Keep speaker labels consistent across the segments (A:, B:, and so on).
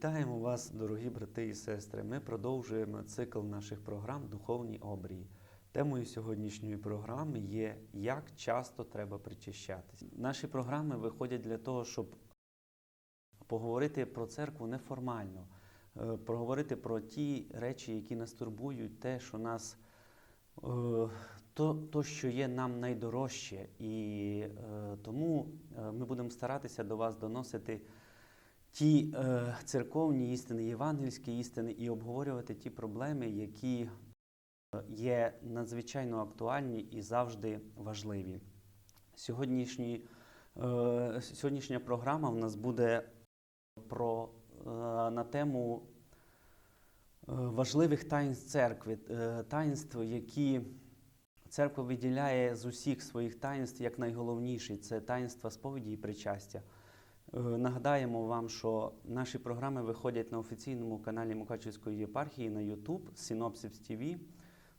A: Вітаємо вас, дорогі брати і сестри. Ми продовжуємо цикл наших програм Духовні обрії. Темою сьогоднішньої програми є як часто треба причащатись. Наші програми виходять для того, щоб поговорити про церкву неформально, е, проговорити про ті речі, які нас турбують, те, що нас е, то, то, що є нам найдорожче. І е, тому ми будемо старатися до вас доносити ті е, церковні істини, євангельські істини і обговорювати ті проблеми, які е, є надзвичайно актуальні і завжди важливі. Сьогоднішні, е, сьогоднішня програма в нас буде про, е, на тему е, важливих таїнств церкви, е, таїнств, які церква виділяє з усіх своїх таїнств як найголовніші це таїнства сповіді і причастя. Е, Нагадаємо вам, що наші програми виходять на офіційному каналі Мукачівської єпархії на YouTube Synopsis TV.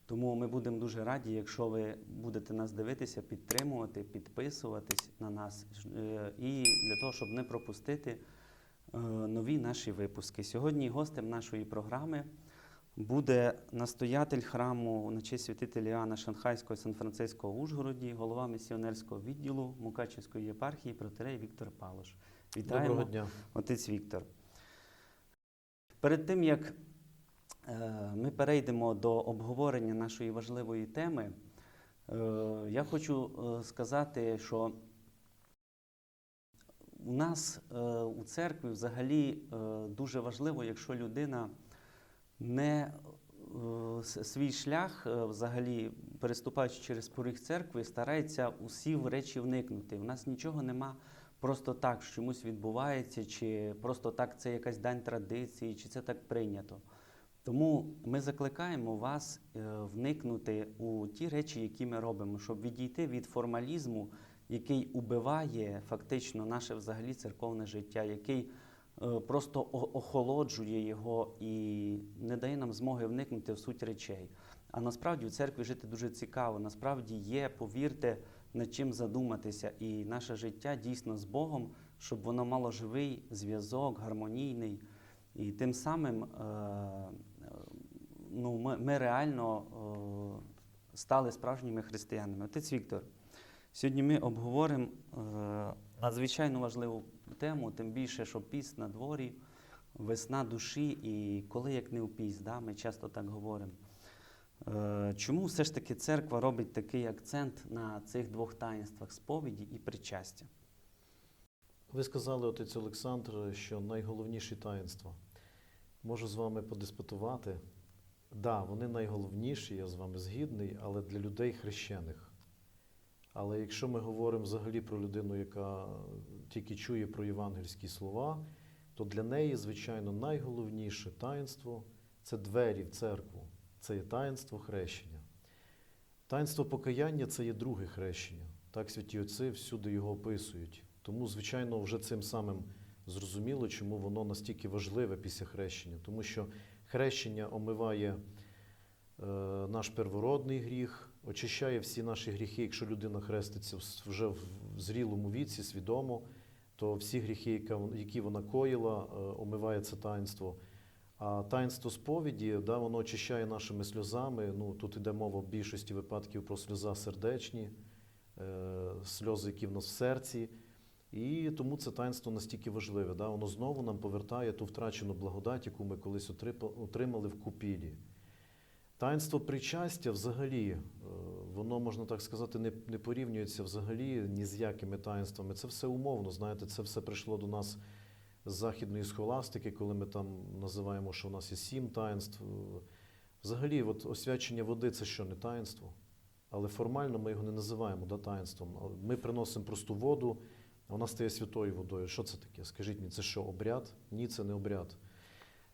A: Тому ми будемо дуже раді, якщо ви будете нас дивитися, підтримувати, підписуватись на нас е, і для того, щоб не пропустити е, нові наші випуски. Сьогодні гостем нашої програми буде настоятель храму на честь святителя Іоанна Шанхайського Сан-Франциського в Ужгороді, голова місіонерського відділу Мукачівської єпархії протерей Віктор Палош. Вітаємо,
B: Доброго дня.
A: отець Віктор. Перед тим як е, ми перейдемо до обговорення нашої важливої теми, е, я хочу е, сказати, що у нас у церкві взагалі дуже важливо, якщо людина не свій шлях, взагалі, переступаючи через поріг церкви, старається усі в речі вникнути. У нас нічого нема просто так, чомусь відбувається, чи просто так це якась дань традиції, чи це так прийнято. Тому ми закликаємо вас е, вникнути у ті речі, які ми робимо, щоб відійти від формалізму, який убиває фактично наше взагалі церковне життя, який е, просто охолоджує його і не дає нам змоги вникнути в суть речей. А насправді в церкві жити дуже цікаво. Насправді є, повірте, над чим задуматися, і наше життя дійсно з Богом, щоб воно мало живий зв'язок, гармонійний. І тим самим е, ну, ми, ми реально е, стали справжніми християнами. Отець Віктор, сьогодні ми обговоримо е, надзвичайно важливу тему, тим більше, що піст на дворі, весна душі, і коли як не в піст, да? ми часто так говоримо. Е, Чому все ж таки церква робить такий акцент на цих двох таїнствах сповіді і причастя?
B: Ви сказали, отець Олександр, що найголовніші таїнства. Можу з вами подиспутувати. Так, да, вони найголовніші, я з вами згідний, але для людей хрещених. Але якщо ми говоримо взагалі про людину, яка тільки чує про євангельські слова, то для неї, звичайно, найголовніше таїнство це двері в церкву, це є таїнство хрещення. Таїнство покаяння це є друге хрещення. Так святі отці всюди його описують. Тому, звичайно, вже цим самим зрозуміло, чому воно настільки важливе після хрещення. Тому що хрещення омиває е, наш первородний гріх, очищає всі наші гріхи. Якщо людина хреститься вже в зрілому віці, свідомо, то всі гріхи, які вона коїла, е, омиває це таїнство. А таїнство сповіді, да, воно очищає нашими сльозами. Ну, тут йде мова в більшості випадків про сльоза сердечні, е, сльози, які в нас в серці. І тому це таїнство настільки важливе. Да? Воно знову нам повертає ту втрачену благодать, яку ми колись отримали в купілі. Таїнство причастя взагалі, е, воно, можна так сказати, не, не порівнюється взагалі ні з якими таїнствами. Це все умовно, знаєте, це все прийшло до нас західної схоластики, коли ми там називаємо, що у нас є сім таїнств. Взагалі, от освячення води це що не таїнство, але формально ми його не називаємо да, таїнством. Ми приносимо просту воду, а вона стає святою водою. Що це таке? Скажіть мені, це що, обряд? Ні, це не обряд.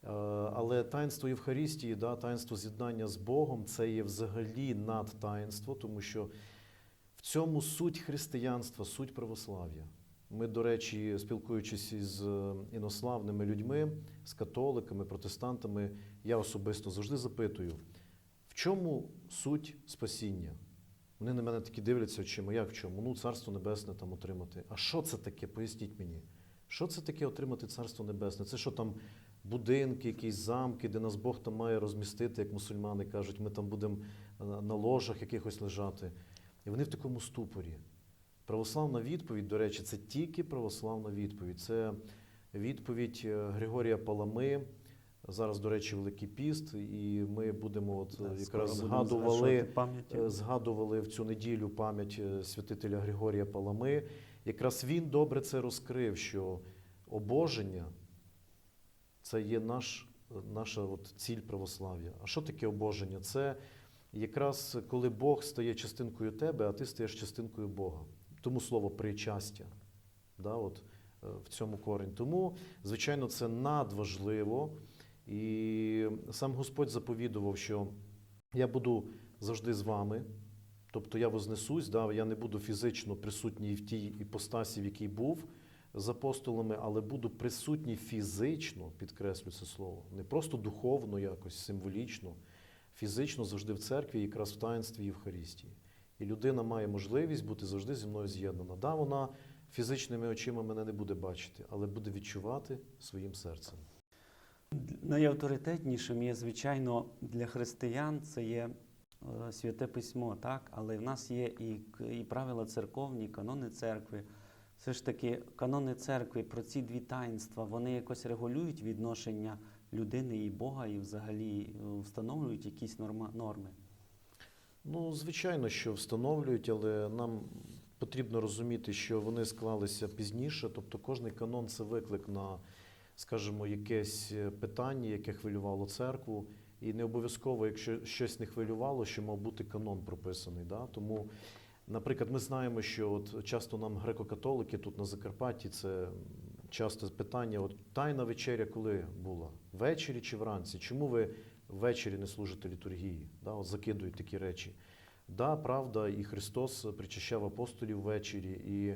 B: Е, Але таїнство Євхаристії, да, таїнство з'єднання з Богом це є взагалі надтаїнство, тому що в цьому суть християнства, суть православ'я. Ми, до речі, спілкуючись із е, інославними людьми, з католиками, протестантами, я особисто завжди запитую, в чому суть спасіння? Вони на мене такі дивляться очима, як в чому? Ну, Царство Небесне там отримати. А що це таке? Поясніть мені. Що це таке отримати Царство Небесне? Це що там будинки, якісь замки, де нас Бог там має розмістити, як мусульмани кажуть, ми там будемо е, на ложах якихось лежати. І вони в такому ступорі. Православна відповідь, до речі, це тільки православна відповідь. Це відповідь е, Григорія Палами. Зараз, до речі, Великий піст, і ми будемо от
A: Да,
B: якраз згадували. Е, згадували в цю неділю пам'ять е, святителя Григорія Палами. Якраз він добре це розкрив, що обоження це є наш, наша от ціль православ'я. А що таке обоження? Це якраз коли Бог стає частинкою тебе, а ти стаєш частинкою Бога. Тому слово причастя. Да, от, е, в цьому корінь. Тому, звичайно, це надважливо. І сам Господь заповідував, що я буду завжди з вами. Тобто я вознесусь, да, я не буду фізично присутній в тій іпостасі, в якій був з апостолами, але буду присутній фізично, підкреслю це слово, не просто духовно, якось символічно, фізично завжди в церкві, якраз в таїнстві Євхаристії. І людина має можливість бути завжди зі мною з'єднана. Да, вона фізичними очима мене не буде бачити, але буде відчувати своїм серцем.
A: Найавторитетнішим є, звичайно, для християн це є е, святе письмо, так? але в нас є і, і правила церковні, канони церкви. Все ж таки, канони церкви про ці дві таїнства, вони якось регулюють відношення людини і Бога, і взагалі е, встановлюють якісь норма, норми.
B: Ну, звичайно, що встановлюють, але нам потрібно розуміти, що вони склалися пізніше. Тобто кожний канон це виклик на, скажімо, якесь е, питання, яке хвилювало церкву. І не обов'язково, якщо щось не хвилювало, що мав бути канон прописаний. Да? Тому, наприклад, ми знаємо, що от часто нам греко-католики тут на Закарпатті це часто питання: от тайна вечеря коли була? Ввечері чи вранці? Чому ви ввечері не служите літургії? Да? От закидують такі речі. Да, правда, і Христос причащав апостолів ввечері, і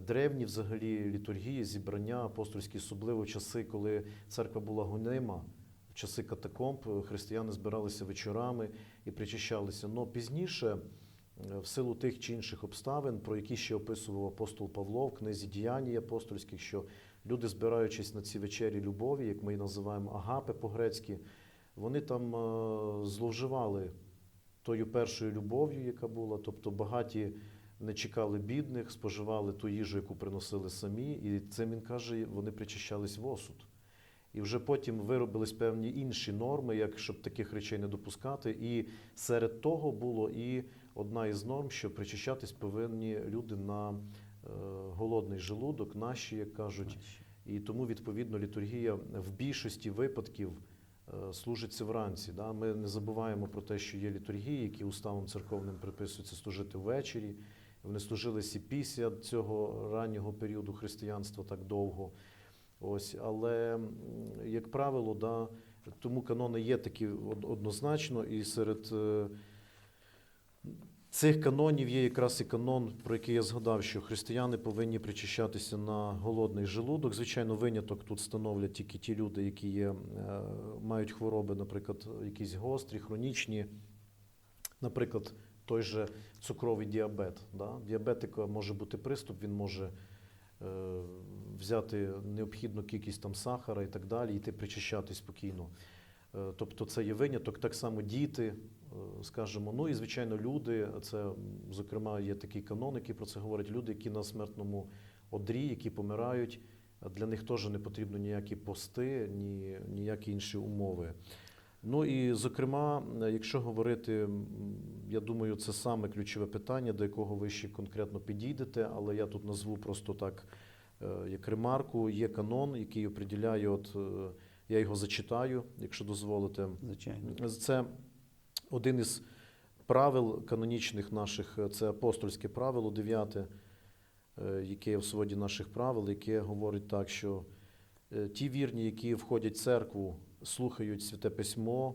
B: древні взагалі літургії, зібрання апостольські, особливо в часи, коли церква була гонима, в часи катакомб, християни збиралися вечорами і причащалися. Но пізніше, е, в силу тих чи інших обставин, про які ще описував апостол Павло в книзі діянь апостольських, що люди, збираючись на ці вечері любові, як ми її називаємо агапи по-грецьки, вони там е, зловживали тою першою любов'ю, яка була. Тобто багаті не чекали бідних, споживали ту їжу, яку приносили самі, і цим він каже, вони причащались в осуд. І вже потім виробились певні інші норми, як щоб таких речей не допускати. І серед того було і одна із норм, що причащатись повинні люди на е, голодний желудок, наші, як кажуть. І тому, відповідно, літургія в більшості випадків служиться вранці. Да? Ми не забуваємо про те, що є літургії, які уставом церковним приписуються служити ввечері. Вони служилися після цього раннього періоду християнства так довго. Ось, але, як правило, да, тому канони є такі однозначно, і серед е, цих канонів є якраз і канон, про який я згадав, що християни повинні причащатися на голодний желудок. Звичайно, виняток тут становлять тільки ті люди, які є, е, мають хвороби, наприклад, якісь гострі, хронічні. Наприклад, той же цукровий діабет. Да? Діабетика може бути приступ, він може е, взяти необхідну кількість там сахара і так далі, йти причащатись спокійно. Е, Тобто це є виняток, так само діти, е, скажімо, ну і звичайно люди. Це, зокрема, є такий канон, який про це говорить. Люди, які на смертному одрі, які помирають, для них теж не потрібно ніякі пости, ні, ніякі інші умови. Ну і зокрема, е, якщо говорити, я думаю, це саме ключове питання, до якого ви ще конкретно підійдете, але я тут назву просто так, як ремарку. Є канон, який определяє, от я його зачитаю, якщо дозволите.
A: Звичайно.
B: Це один із правил канонічних наших, це апостольське правило, дев'яте, е, яке є в своді наших правил, яке говорить так, що е, ті вірні, які входять в церкву, слухають святе письмо,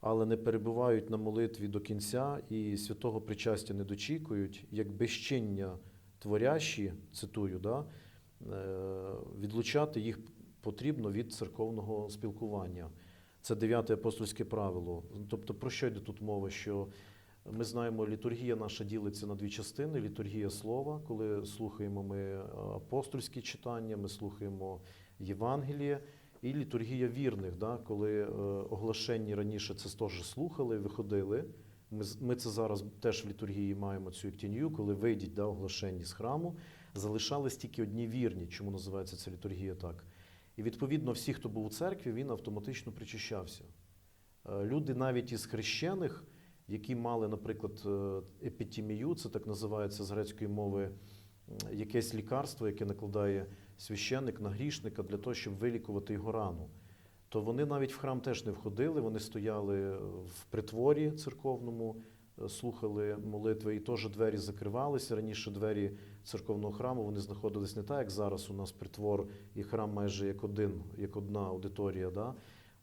B: але не перебувають на молитві до кінця і святого причастя не дочікують, як безчиння творящі, цитую, да, е, відлучати їх потрібно від церковного спілкування. Це дев'яте апостольське правило. Тобто, про що йде тут мова? Що ми знаємо, літургія наша ділиться на дві частини: літургія слова, коли слухаємо ми апостольські читання, ми слухаємо Євангеліє, і літургія вірних, да, коли е, оглашенні раніше це теж слухали, виходили. Ми, ми це зараз теж в літургії маємо цю ектінію, коли вийдіть да, оглашенні з храму, залишались тільки одні вірні, чому називається ця літургія так. І відповідно всі, хто був у церкві, він автоматично причащався. Е, Люди навіть із хрещених, які мали, наприклад, е, епітімію, це так називається з грецької мови, якесь лікарство, яке накладає священник на грішника для того, щоб вилікувати його рану. То вони навіть в храм теж не входили, вони стояли в притворі церковному, слухали молитви, і теж двері закривалися. Раніше двері церковного храму вони знаходились не так, як зараз у нас притвор і храм майже як один, як одна аудиторія. Да?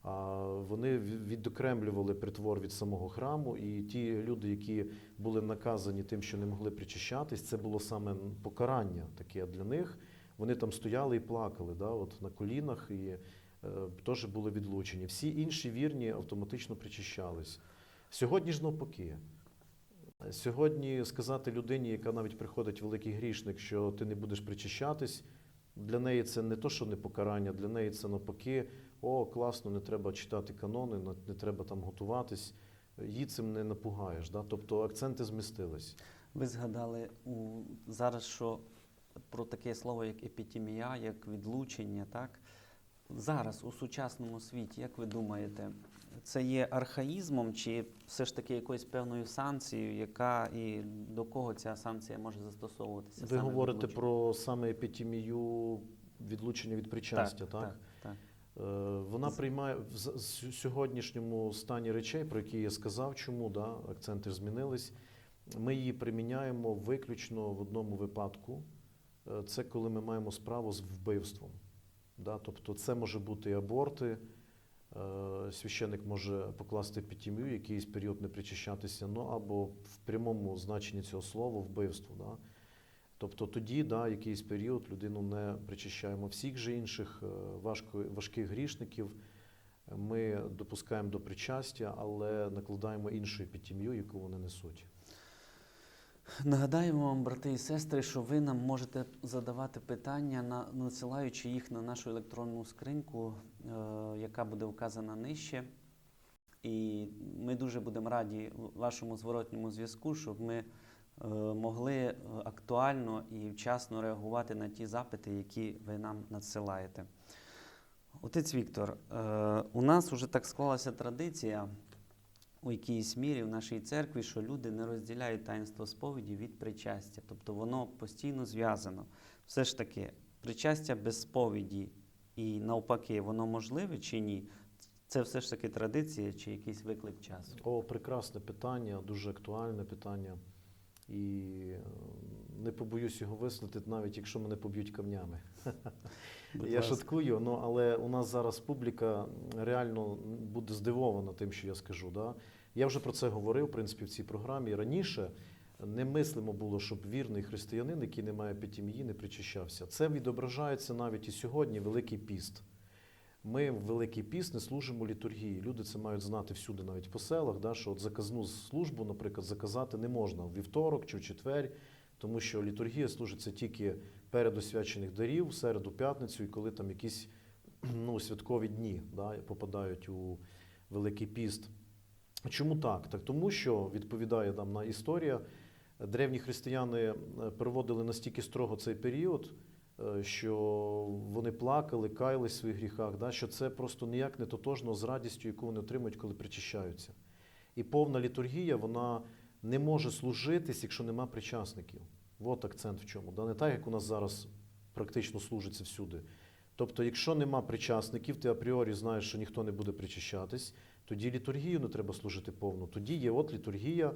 B: А вони ві- відокремлювали притвор від самого храму, і ті люди, які були наказані тим, що не могли причащатись, це було саме покарання таке для них. Вони там стояли і плакали, да, от на колінах, і е, теж були відлучені. Всі інші вірні автоматично причащались. Сьогодні ж навпаки. Сьогодні сказати людині, яка навіть приходить великий грішник, що ти не будеш причащатись, для неї це не то, що не покарання, для неї це навпаки, о, класно, не треба читати канони, не- треба там готуватись. Її цим не напугаєш. Да? Тобто акценти змістились.
A: Ви згадали у, зараз, що про таке слово, як епітемія, як відлучення, так? Зараз у сучасному світі, як ви думаєте, це є архаїзмом чи все ж таки якоюсь певною санкцією, яка і до кого ця санкція може застосовуватися?
B: Ви говорите
A: відлучення?
B: про саме епітемію відлучення від причастя, так?
A: Так, так.
B: Е, Вона приймає в сьогоднішньому стані речей, про які я сказав, чому да, акценти змінились. Ми її приміняємо виключно в одному випадку. Е, Це коли ми маємо справу з вбивством. Да? Тобто це може бути і аборти. Е, Священник може покласти епітемію, якийсь період не причащатися, ну або в прямому значенні цього слова вбивство. Да? Тобто тоді, да, якийсь період людину не причащаємо. Всіх же інших е, важко, важких грішників ми допускаємо до причастя, але накладаємо іншу епітемію, яку вони несуть.
A: Нагадаємо вам, брати і сестри, що ви нам можете задавати питання, на- надсилаючи їх на нашу електронну скриньку, яка буде вказана нижче. І ми дуже будемо раді вашому зворотньому зв'язку, щоб ми е, могли е, актуально і вчасно реагувати на ті запити, які ви нам надсилаєте. Отець Віктор, е, у нас вже так склалася традиція у якійсь мірі в нашій церкві, що люди не розділяють таїнство сповіді від причастя. Тобто воно постійно зв'язано. Все ж таки, причастя без сповіді і навпаки, воно можливе чи ні? Це все ж таки традиція чи якийсь виклик часу?
B: О, прекрасне питання, дуже актуальне питання. І е, не побоюсь його висловити, навіть якщо мене поб'ють камнями.
A: Будь
B: Я шуткую, ну, але у нас зараз публіка реально буде здивована тим, що я скажу. Да? Я вже про це говорив, в принципі, в цій програмі. Раніше немислимо було, щоб вірний християнин, який не має п'ятім'ї, не причащався. Це відображається навіть і сьогодні Великий піст. Ми в Великий піст не служимо літургії. Люди це мають знати всюди, навіть по селах, да, що от заказну службу, наприклад, заказати не можна в вівторок чи в четвер, тому що літургія служиться тільки перед освячених дарів, в середу, п'ятницю, і коли там якісь ну, святкові дні да, попадають у Великий піст. Чому так? Так тому що відповідає там на історія. Древні християни е, проводили настільки строго цей період, е, що вони плакали, каялись в своїх гріхах, да, що це просто ніяк не тотожно з радістю, яку вони отримують, коли причащаються. І повна літургія, вона не може служитись, якщо нема причасників. От акцент в чому. Да? Не так, як у нас зараз практично служиться всюди. Тобто, якщо нема причасників, ти апріорі знаєш, що ніхто не буде причащатись, тоді літургію не треба служити повну. Тоді є от літургія,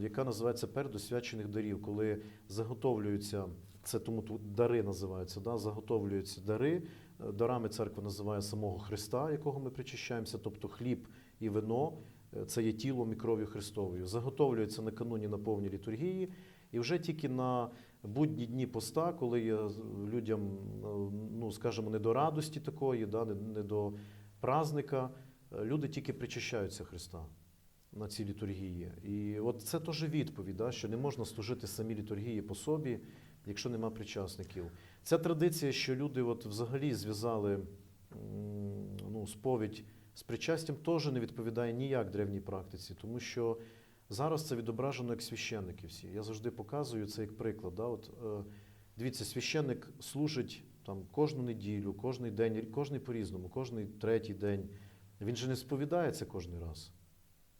B: яка називається передосвячених дарів, коли заготовлюються, це тому дари називаються, да? заготовлюються дари. Е, Дарами церква називає самого Христа, якого ми причащаємося, тобто хліб і вино. е, Це є тілом і кров'ю Христовою. Заготовлюється накануні на повній літургії, і вже тільки на будні дні поста, коли є людям, е, ну скажімо, не до радості такої, да, не, до праздника, е, люди тільки причащаються Христа на цій літургії. І от це теж відповідь, да, що не можна служити самі літургії по собі, якщо нема причасників. Ця традиція, що люди от взагалі зв'язали ну, сповідь з причастям теж не відповідає ніяк древній практиці, тому що зараз це відображено як священники всі. Я завжди показую це як приклад. Да? От, е, дивіться, священник служить там кожну неділю, кожний день, кожний по-різному, кожний третій день. Він же не сповідається кожен раз.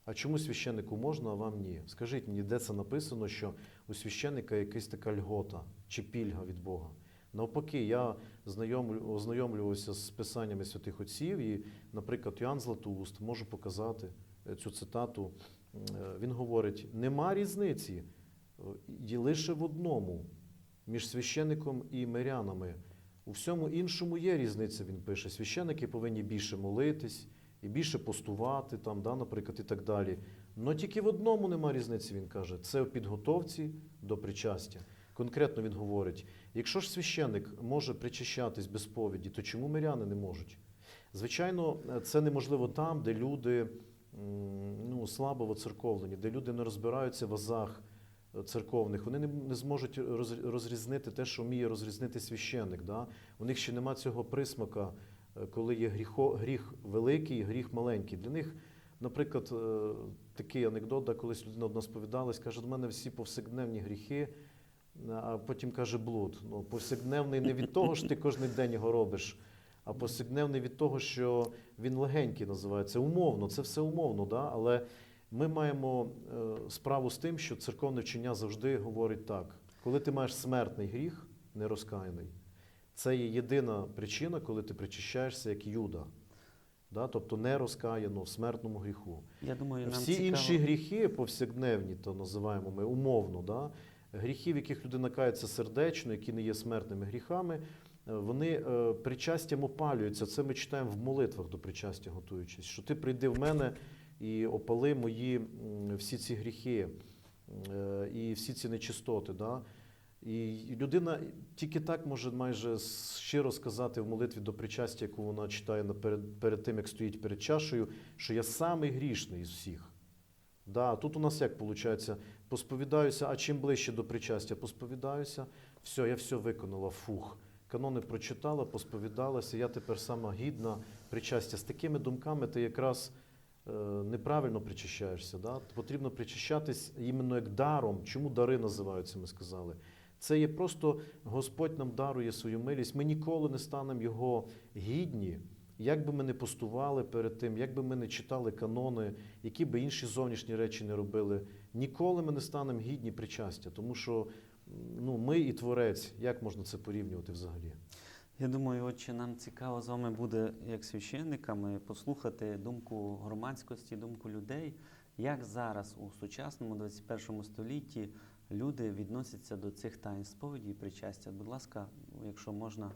B: А чому священнику можна, а вам ні? Скажіть мені, де це написано, що у священника якась така льгота чи пільга від Бога? Навпаки, я знайомлю, ознайомлювався з писаннями святих отців, і, наприклад, Йоанн Златоуст можу показати е, цю цитату. Е, Він говорить: нема різниці е, є лише в одному між священником і мирянами. У всьому іншому є різниця, він пише. Священники повинні більше молитись і більше постувати, там, да, наприклад, і так далі. Но тільки в одному нема різниці, він каже, це в підготовці до причастя. Конкретно він говорить: якщо ж священник може причащатись без сповіді, то чому миряни не можуть? Звичайно, це неможливо там, де люди ну, слабо воцерковлені, де люди не розбираються в азах церковних, вони не, зможуть роз- розрізнити те, що вміє розрізнити священник. Да? У них ще нема цього присмака, коли є гріхо, гріх великий гріх маленький. Для них, наприклад, е, такий анекдот, де колись людина одна сповідалась, каже, до мене всі повсякденні гріхи, а потім каже блуд. Ну, повсякденний не від того, що ти кожен день його робиш, а повсякденний від того, що він легенький називається. Умовно, це все умовно, да? але ми маємо е, справу з тим, що церковне вчення завжди говорить так: коли ти маєш смертний гріх, нерозкаяний, це є єдина причина, коли ти причащаєшся як Юда. Да? Тобто не розкаяно в смертному гріху.
A: Я думаю, нам
B: Всі
A: цікаво...
B: інші гріхи повсякденні, то називаємо ми умовно, да? гріхи, в яких людина кається сердечно, які не є смертними гріхами, е, вони е, причастям опалюються. Це ми читаємо в молитвах до причастя, готуючись. Що ти прийди в мене і опали мої всі ці гріхи е, і всі ці нечистоти. Да? І людина тільки так може майже щиро сказати в молитві до причастя, яку вона читає наперед, перед тим, як стоїть перед чашею, що я самий грішний із всіх. Да, тут у нас як виходить? Посповідаюся, а чим ближче до причастя посповідаюся, все, я все виконала, фух. Канони прочитала, посповідалася, я тепер сама гідна причастя. З такими думками ти якраз е, неправильно причащаєшся. Да? Потрібно причащатись іменно як даром. Чому дари називаються, ми сказали? Це є просто Господь нам дарує свою милість. Ми ніколи не станемо його гідні, як би ми не постували перед тим, як би ми не читали канони, які би інші зовнішні речі не робили. Ніколи ми не станемо гідні причастя, тому що ну, ми і творець, як можна це порівнювати взагалі?
A: Я думаю, отче, нам цікаво з вами буде, як священниками, послухати думку громадськості, думку людей, як зараз у сучасному 21 столітті люди відносяться до цих тайн сповіді і причастя. Будь ласка, якщо можна,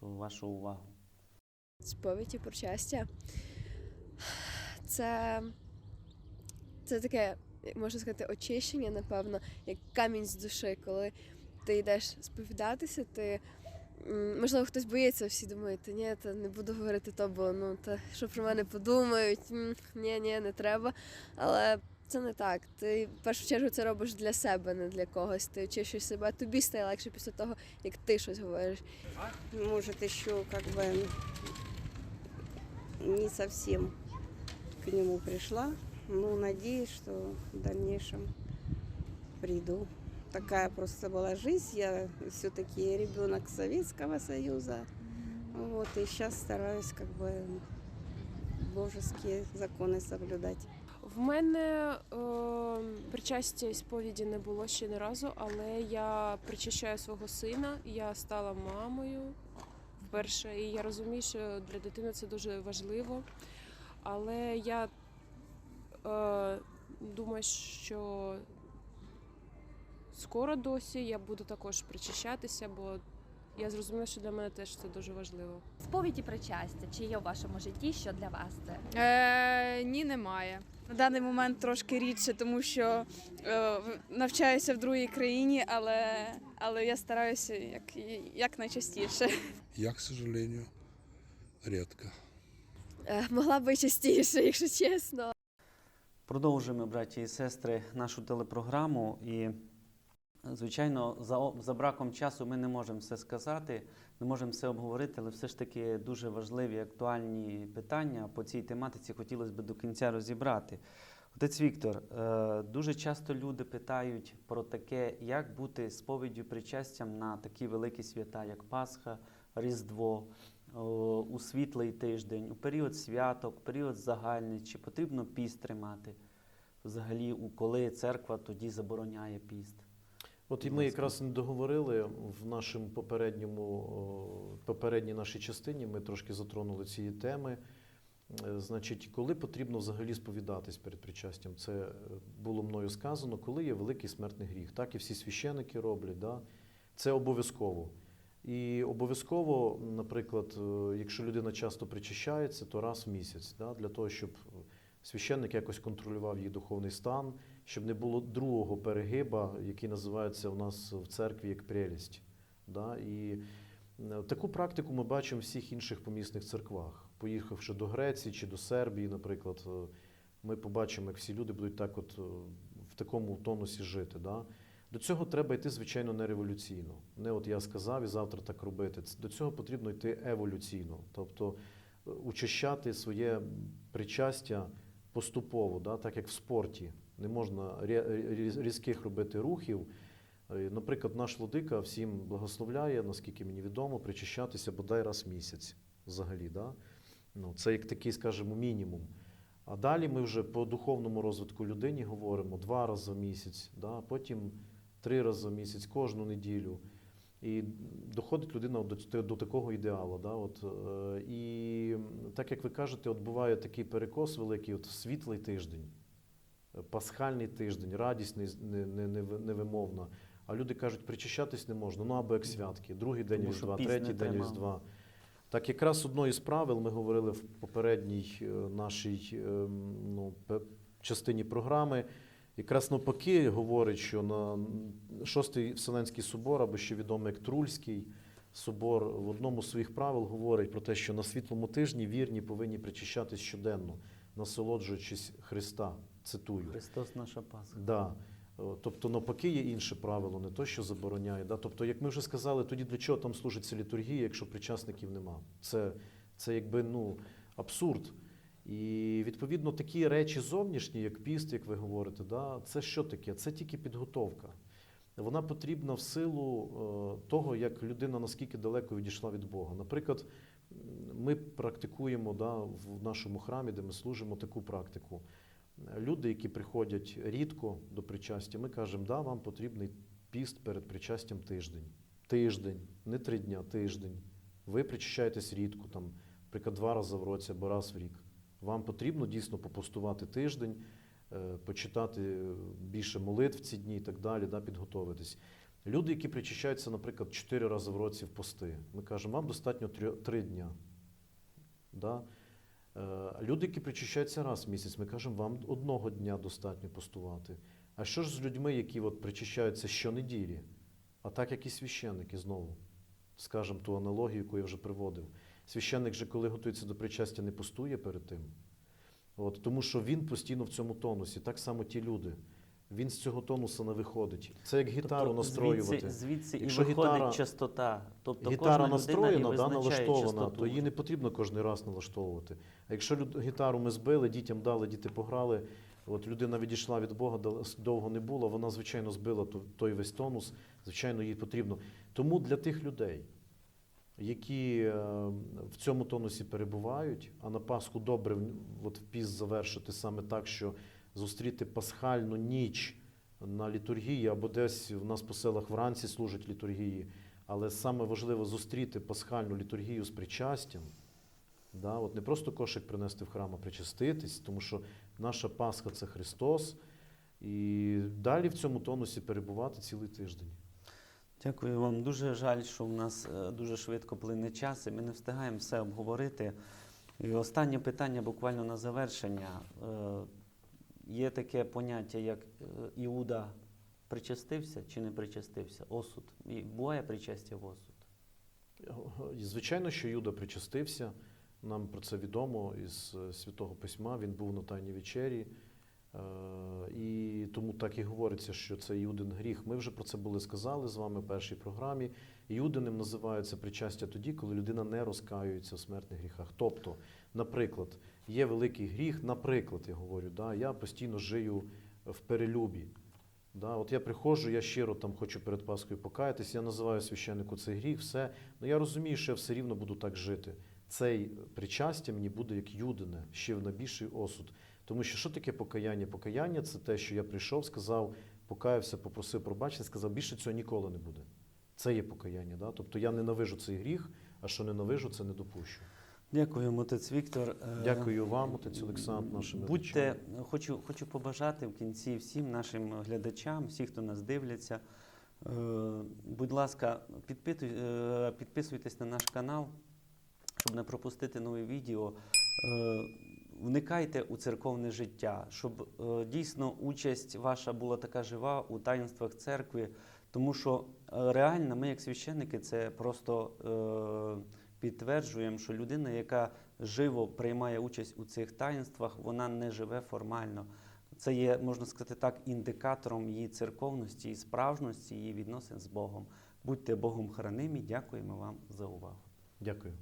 A: то вашу увагу.
C: Сповідь і причастя. Це, це таке, можна сказати, очищення, напевно, як камінь з душі, коли ти йдеш сповідатися, ти. Можливо, хтось боїться, всі думають, ні, та не буду говорити то, бо ну та що про мене подумають, ні, ні, не треба. Але це не так. Ти в першу чергу це робиш для себе, не для когось. Ти очищуєш себе, тобі стає легше після того, як ти щось говориш.
D: может, еще как бы не совсем к нему пришла. Но надеюсь, что в дальнейшем приду Такая просто была жизнь. Я все-таки ребенок Советского Союза. Вот, и сейчас стараюсь как бы божеские законы соблюдать.
E: В мене е, причастя і сповіді не було ще ні разу, але я причащаю свого сина. Я стала мамою вперше, і я розумію, що для дитини це дуже важливо. Але я е, думаю, що скоро досі я буду також причащатися, бо я зрозуміла, що для мене теж це дуже важливо.
F: Сповіді причастя, чи є у вашому житті, що для вас це?
G: Е, ні, немає. На даний момент трошки рідше, тому що е, навчаюся в другій країні, але, але я стараюся як, як найчастіше.
H: Я, к сожалению, редко.
C: Е, Могла би частіше, якщо чесно.
A: Продовжуємо, браті і сестри, нашу телепрограму. І Звичайно, за, за браком часу ми не можемо все сказати, не можемо все обговорити, але все ж таки дуже важливі актуальні питання по цій тематиці хотілося б до кінця розібрати. Отець Віктор, е, дуже часто люди питають про таке, як бути сповіддю причастям на такі великі свята, як Пасха, Різдво, у світлий тиждень, у період святок, період загальний, чи потрібно піст тримати? Взагалі, коли церква тоді забороняє піст?
B: От і ми якраз не договорили в нашому попередньому попередній нашій частині. Ми трошки затронули ці теми. Е, Значить, коли потрібно взагалі сповідатись перед причастям, це е, було мною сказано, коли є великий смертний гріх. Так і всі священики роблять. Да? Це обов'язково. І обов'язково, наприклад, е, якщо людина часто причащається, то раз в місяць, да? для того, щоб священник якось контролював її духовний стан, щоб не було другого перегиба, який називається у нас в церкві як прелість. Да? І е, таку практику ми бачимо в всіх інших помісних церквах. Поїхавши до Греції чи до Сербії, наприклад, е, ми побачимо, як всі люди будуть так от е, в такому тонусі жити. Да? До цього треба йти, звичайно, не революційно. Не от я сказав і завтра так робити. До цього потрібно йти еволюційно, тобто учащати своє причастя поступово, да? так як в спорті. Не можна різких робити рухів. Е, Наприклад, наш владика всім благословляє, наскільки мені відомо, причащатися бодай раз в місяць взагалі. Да? Ну, це як такий, скажімо, мінімум. А далі ми вже по духовному розвитку людині говоримо два рази в місяць, да? потім три рази в місяць, кожну неділю. І доходить людина до, до такого ідеалу. Да? От, е, і так як ви кажете, от буває такий перекос великий, от світлий тиждень, пасхальний тиждень, не- невимовна. А люди кажуть, причащатись не можна, ну або як святки, другий день
A: Тому
B: Різдва, третій день. Різдва. Так якраз одною з правил ми говорили в попередній е, нашій е, ну, частині програми. Якраз навпаки говорить, що на шостий Вселенський собор, або ще відомий як Трульський собор, в одному з своїх правил говорить про те, що на світлому тижні вірні повинні причащатись щоденно, насолоджуючись Христа. Цитую.
A: Христос наша Пасха.
B: Да. Тобто, навпаки, є інше правило, не то, що забороняє. Да? Тобто, як ми вже сказали, тоді для чого там служиться літургія, якщо причасників нема? Це, це якби ну, абсурд. І відповідно такі речі зовнішні, як піст, як ви говорите, да, це що таке? Це тільки підготовка. Вона потрібна в силу е, того, як людина наскільки далеко відійшла від Бога. Наприклад, ми практикуємо да, в нашому храмі, де ми служимо таку практику. Люди, які приходять рідко до причастя, ми кажемо, да, вам потрібний піст перед причастям тиждень. Тиждень, не три дня, тиждень. Ви причащаєтесь рідко, там, наприклад, два рази в році або раз в рік. Вам потрібно дійсно попустувати тиждень, е, почитати більше молитв ці дні і так далі, да, підготовитись. Люди, які причащаються, наприклад, чотири рази в році в пости, ми кажемо, вам достатньо три дня. Да? Е, Люди, які причащаються раз в місяць, ми кажемо, вам одного дня достатньо постувати. А що ж з людьми, які от причащаються щонеділі? А так як і священники знову, скажемо ту аналогію, яку я вже приводив. Священник же, коли готується до причастя, не постує перед тим. От, тому що він постійно в цьому тонусі. Так само ті люди. Він з цього тонуса не виходить. Це як гітару
A: Тобто
B: настроювати.
A: Звідси, звідси
B: Якщо
A: і виходить
B: гітара-
A: частота. Тобто
B: Гітара настроєна, да, налаштована,
A: частоту.
B: то її не потрібно кожен раз налаштовувати. А якщо гітару ми збили, дітям дали, діти пограли, от людина відійшла від Бога, довго не було, вона, звичайно, збила той весь тонус, звичайно, їй потрібно. Тому для тих людей, які е, в цьому тонусі перебувають, а на Пасху добре от в піст завершити саме так, що зустріти пасхальну ніч на літургії або десь в нас по селах вранці служать літургії. Але саме важливо зустріти пасхальну літургію з причастям. Да? От не просто кошик принести в храм, а причаститись, тому що наша Пасха це Христос. І далі в цьому тонусі перебувати цілий тиждень.
A: Дякую вам. Дуже жаль, що в нас е, дуже швидко плине час, і ми не встигаємо все обговорити. І останнє питання буквально на завершення. Є таке поняття, як е, Іуда причастився чи не причастився? Осуд. І буває причастя в осуд.
B: Звичайно, що Юда причастився. Нам про це відомо із е, Святого Письма. Він був на Тайній вечері. Е, І тому так і говориться, що це Іудин гріх. Ми вже про це були сказали з вами в першій програмі. Іудиним називається причастя тоді, коли людина не розкаюється в смертних гріхах. Тобто, наприклад, є великий гріх, наприклад, я говорю, да, я постійно жию в перелюбі. Да, от я приходжу, я щиро там хочу перед Паскою покаятись, я називаю священнику цей гріх, все. Ну я розумію, що я все рівно буду так жити. Цей причастя мені буде як юдине, ще на більший осуд. Тому що що таке покаяння? Покаяння це те, що я прийшов, сказав, покаявся, попросив пробачення, сказав, більше цього ніколи не буде. Це є покаяння. Да? Тобто я ненавижу цей гріх, а що ненавижу, це не допущу.
A: Дякую, отець Віктор. Е,
B: Дякую вам, отець Олександр, нашим
A: Будьте, хочу, хочу побажати в кінці всім нашим глядачам, всі, хто нас дивляться. Е, Будь ласка, е, підписуйтесь на наш канал, щоб не пропустити нові відео. Вникайте у церковне життя, щоб дійсно участь ваша була така жива у таїнствах церкви, тому що реально ми, як священники, це просто підтверджуємо, що людина, яка живо приймає участь у цих таїнствах, вона не живе формально. Це є, можна сказати так, індикатором її церковності і справжності її відносин з Богом. Будьте Богом хранимі, дякуємо вам за увагу.
B: Дякую.